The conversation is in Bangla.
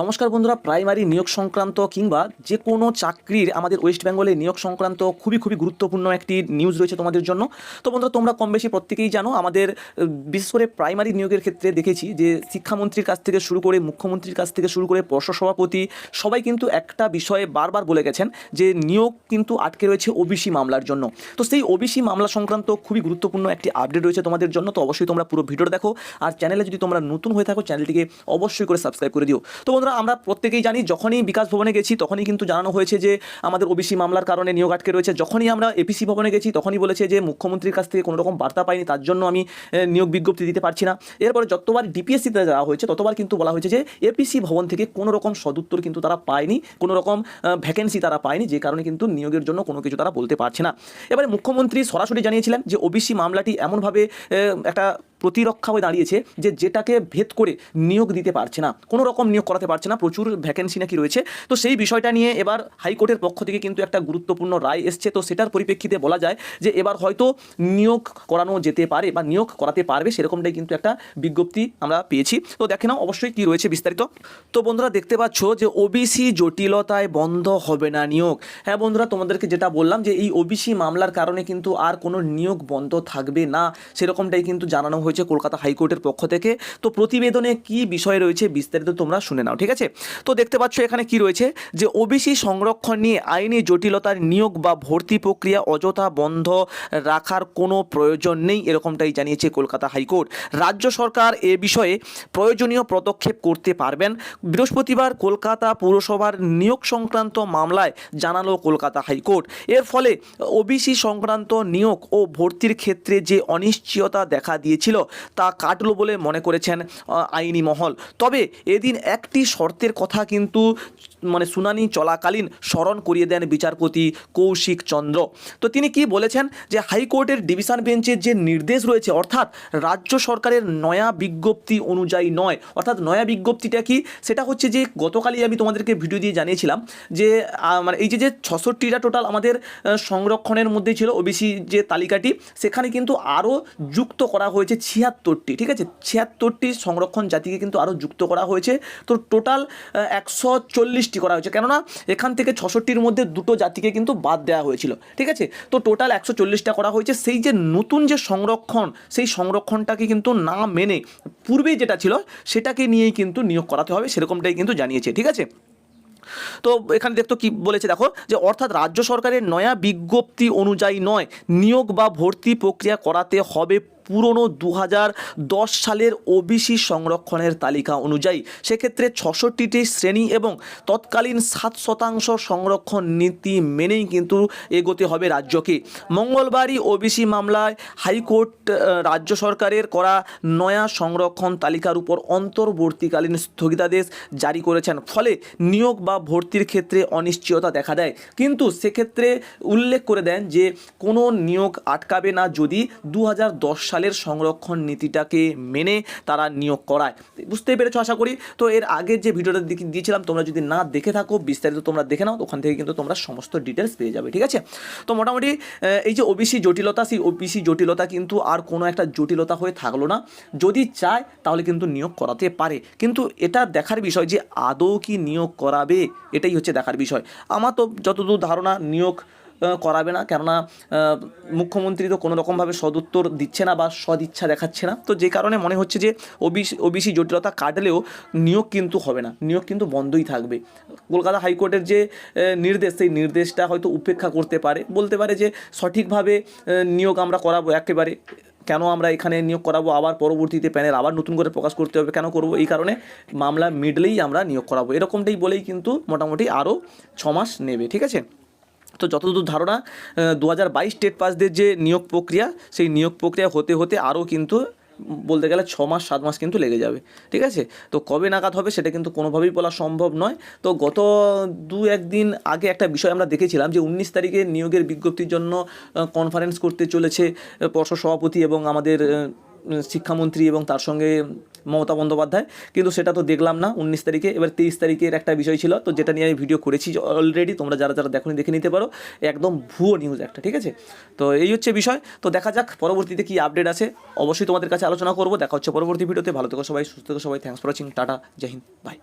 নমস্কার বন্ধুরা, প্রাইমারি নিয়োগ সংক্রান্ত কিংবা যে কোনো চাকরির আমাদের ওয়েস্ট বেঙ্গলে নিয়োগ সংক্রান্ত খুবই খুবই গুরুত্বপূর্ণ একটি নিউজ রয়েছে তোমাদের জন্য। তো বন্ধুরা, তোমরা কম বেশি প্রত্যেকেই জানো, আমাদের বিশেষ করে প্রাইমারি নিয়োগের ক্ষেত্রে দেখেছি যে শিক্ষামন্ত্রীর কাছ থেকে শুরু করে মুখ্যমন্ত্রীর কাছ থেকে শুরু করে পর্ষদ সভাপতি সবাই কিন্তু একটা বিষয়ে বারবার বলে গেছেন যে নিয়োগ কিন্তু আটকে রয়েছে ওবিসি মামলার জন্য। তো সেই ওবিসি মামলা সংক্রান্ত খুবই গুরুত্বপূর্ণ একটি আপডেট রয়েছে তোমাদের জন্য, তো অবশ্যই তোমরা পুরো ভিডিওটা দেখো। আর চ্যানেলে যদি তোমরা নতুন হয়ে থাকো, চ্যানেলটিকে অবশ্যই করে সাবস্ক্রাইব করে দিও। তো আমরা প্রত্যেকেই জানি যখনই বিকাশ ভবনে গেছি, তখনই কিন্তু জানানো হয়েছে যে আমাদের ওবিসি মামলার কারণে নিয়োগ আটকে রয়েছে। যখনই আমরা এপিসি ভবনে গেছি, তখনই বলেছে যে মুখ্যমন্ত্রীর কাছ থেকে কোনো রকম বার্তা পাইনি, তার জন্য আমি নিয়োগ বিজ্ঞপ্তি দিতে পারছি না। এরপরে যতবার ডিপিএসসিতে যাওয়া হয়েছে, ততবার কিন্তু বলা হয়েছে যে এপিসি ভবন থেকে কোনো রকম সদুত্তর কিন্তু তারা পায়নি, কোনো রকম ভ্যাকেন্সি তারা পায়নি, যে কারণে কিন্তু নিয়োগের জন্য কোনো কিছু তারা বলতে পারছে না। এবারে মুখ্যমন্ত্রী সরাসরি জানিয়েছিলেন যে ওবিসি মামলাটি এমনভাবে একটা প্রতিরক্ষা হয়ে দাঁড়িয়েছে যে যেটাকে ভেদ করে নিয়োগ দিতে পারছে না। কোনো রকম নিয়োগ করাতে পারছে না। প্রচুর ভ্যাকেন্সি নাকি রয়েছে। তো সেই বিষয়টা নিয়ে এবার হাইকোর্টের পক্ষ থেকে কিন্তু একটা গুরুত্বপূর্ণ রায় এসছে। তো সেটার পরিপ্রেক্ষিতে বলা যায় যে এবার হয়তো নিয়োগ করানো যেতে পারে বা নিয়োগ করাতে পারবে সেরকমটাই কিন্তু একটা বিজ্ঞপ্তি আমরা পেয়েছি। তো দেখে নাও অবশ্যই কি রয়েছে বিস্তারিত। তো বন্ধুরা দেখতে পাচ্ছ যে ওবিসি জটিলতায় বন্ধ হবে না নিয়োগ। হ্যাঁ বন্ধুরা, তোমাদেরকে যেটা বললাম যে এই ওবিসি মামলার কারণে কিন্তু আর কোনো নিয়োগ বন্ধ থাকবে না, সেরকমটাই কিন্তু জানানো হয়েছে কলকাতা হাইকোর্টের পক্ষ থেকে। তো প্রতিবেদনে কি বিষয় রয়েছে বিস্তারিত তোমরা শুনে নাও, ঠিক আছে? তো দেখতে পাচ্ছ এখানে কি রয়েছে? যে ওবিসি সংরক্ষণ নিয়ে আইনি জটিলতার নিয়োগ বা ভর্তি প্রক্রিয়া অযথা বন্ধ রাখার কোনো প্রয়োজন নেই এরকমটাই জানিয়েছে কলকাতা হাইকোর্ট। রাজ্য সরকার এ বিষয়ে প্রয়োজনীয় পদক্ষেপ করতে পারবেন। বৃহস্পতিবার কলকাতা পৌরসভার নিয়োগ সংক্রান্ত মামলায় জানালো কলকাতা হাইকোর্ট। এর ফলে ওবিসি সংক্রান্ত নিয়োগ ও ভর্তির ক্ষেত্রে যে অনিশ্চয়তা দেখা দিয়েছিল তা কাটলো বলে মনে করেছেন আইনি মহল। তবে এদিন একটি শর্তের কথা কিন্তু মানে শুনানি চলাকালীন স্মরণ করিয়ে দেন বিচারপতি কৌশিক চন্দ্র। তো তিনি কি বলেছেন যে হাইকোর্টের ডিভিশন বেঞ্চের যে নির্দেশ রয়েছে, অর্থাৎ রাজ্য সরকারের নয়া বিজ্ঞপ্তি অনুযায়ী নয়, অর্থাৎ নয়া বিজ্ঞপ্তিটা কি, সেটা হচ্ছে যে গতকালই আমি তোমাদেরকে ভিডিও দিয়ে জানিয়েছিলাম যে মানে এই যে যে ছষট্টিটা টোটাল আমাদের সংরক্ষণের মধ্যে ছিল, ওবিসি যে তালিকাটি, সেখানে কিন্তু আরও যুক্ত করা হয়েছে ছিয়াত্তরটি, ঠিক আছে? ছিয়াত্তরটি সংরক্ষণ জাতিকে কিন্তু আরও যুক্ত করা হয়েছে। তো টোটাল একশো চল্লিশটি করা হয়েছে। কেননা এখান থেকে ছষট্টির মধ্যে দুটো জাতিকে কিন্তু বাদ দেওয়া হয়েছিল, ঠিক আছে? তো টোটাল একশো চল্লিশটা করা হয়েছে। সেই যে নতুন যে সংরক্ষণ, সেই সংরক্ষণটাকে কিন্তু না মেনে পূর্বেই যেটা ছিল, সেটাকে নিয়েই কিন্তু নিয়োগ করাতে হবে, সেরকমটাই কিন্তু জানিয়েছে, ঠিক আছে? তো এখানে দেখতো কি বলেছে, দেখো, যে অর্থাৎ রাজ্য সরকারের নয়া বিজ্ঞপ্তি অনুযায়ী নয়, নিয়োগ বা ভর্তি প্রক্রিয়া করাতে হবে পুরনো দু সালের ওবিসি সংরক্ষণের তালিকা অনুযায়ী সেক্ষেত্রে ছষট্টিটি শ্রেণি এবং তৎকালীন সাত শতাংশ সংরক্ষণ নীতি মেনেই কিন্তু এগোতে হবে রাজ্যকে। মঙ্গলবারই ওবিসি মামলায় হাইকোর্ট রাজ্য সরকারের করা নয়া সংরক্ষণ তালিকার উপর অন্তর্বর্তীকালীন স্থগিতাদেশ জারি করেছেন। ফলে নিয়োগ বা ভর্তির ক্ষেত্রে অনিশ্চয়তা দেখা দেয়। কিন্তু সেক্ষেত্রে উল্লেখ করে দেন যে কোনো নিয়োগ আটকাবে না যদি দু দশ সালের সংরক্ষণ নীতিটাকে মেনে তারা নিয়োগ করায়। বুঝতেই পেরেছ আশা করি? তো এর আগের যে ভিডিওটা দিয়েছিলাম, তোমরা যদি না দেখে থাকো, বিস্তারিত তোমরা দেখে নাও, ওখান থেকে কিন্তু তোমরা সমস্ত ডিটেলস পেয়ে যাবে, ঠিক আছে? তো মোটামুটি এই যে ওবিসি জটিলতা, সেই ওবিসি জটিলতা কিন্তু আর কোনো একটা জটিলতা হয়ে থাকল না। যদি চায়, তাহলে কিন্তু নিয়োগ করাতে পারে। কিন্তু এটা দেখার বিষয় যে আদৌ কি নিয়োগ করাবে, এটাই হচ্ছে দেখার বিষয়। আমার তো যতদূর ধারণা, নিয়োগ করাবে না। কেননা মুখ্যমন্ত্রী তো কোনো রকমভাবে সদুত্তর দিচ্ছে না বা সদিচ্ছা দেখাচ্ছে না। তো যে কারণে মনে হচ্ছে যে ওবিসি ওবিসি জটিলতা কাটলেও নিয়োগ কিন্তু হবে না। নিয়োগ কিন্তু বন্ধই থাকবে। কলকাতা হাইকোর্টের যে নির্দেশ, সেই নির্দেশটা হয়তো উপেক্ষা করতে পারে। বলতে পারে যে সঠিকভাবে নিয়োগ আমরা করাবো একেবারে। কেন আমরা এখানে নিয়োগ করাবো? আবার পরবর্তীতে প্যানেল আবার নতুন করে প্রকাশ করতে হবে। কেন করব? এই কারণে মামলা মিডলেই আমরা নিয়োগ করাবো। এরকমটাই বলেই কিন্তু মোটামুটি আরও ছমাস নেবে। ঠিক আছে? তো যতদূর ধারণা দু হাজার বাইশ স্টেট পাসদের যে নিয়োগ প্রক্রিয়া, সেই নিয়োগ প্রক্রিয়া হতে হতে আরও কিন্তু বলতে গেলে ছ মাস, সাত মাস কিন্তু লেগে যাবে, ঠিক আছে? তো কবে নাগাদ হবে সেটা কিন্তু কোনোভাবেই বলা সম্ভব নয়। তো গত দু একদিন আগে একটা বিষয় আমরা দেখেছিলাম যে উনিশ তারিখে নিয়োগের বিজ্ঞপ্তির জন্য কনফারেন্স করতে চলেছে পর্ষদ সভাপতি এবং আমাদের শিক্ষামন্ত্রী এবং তার সঙ্গে মমতা বন্দ্যোপাধ্যায়। কিন্তু সেটা তো দেখলাম না উনিশ তারিখে, এবার তেইশ তারিখের একটা বিষয় ছিল। তো যেটা নিয়ে আমি ভিডিও করেছি অলরেডি তোমরা যারা যারা দেখো দেখে নিতে পারো। একদম ভুয়ো নিউজ একটা, ঠিক আছে? তো এই হচ্ছে বিষয়। তো দেখা যাক পরবর্তীতে কি আপডেট আছে। অবশ্যই তোমাদের কাছে আলোচনা করব। দেখা হচ্ছে পরবর্তী ভিডিওতে ভালো থেকো সবাই, সুস্থ থেকো সবাই। Thanks for watching tata Jahin bye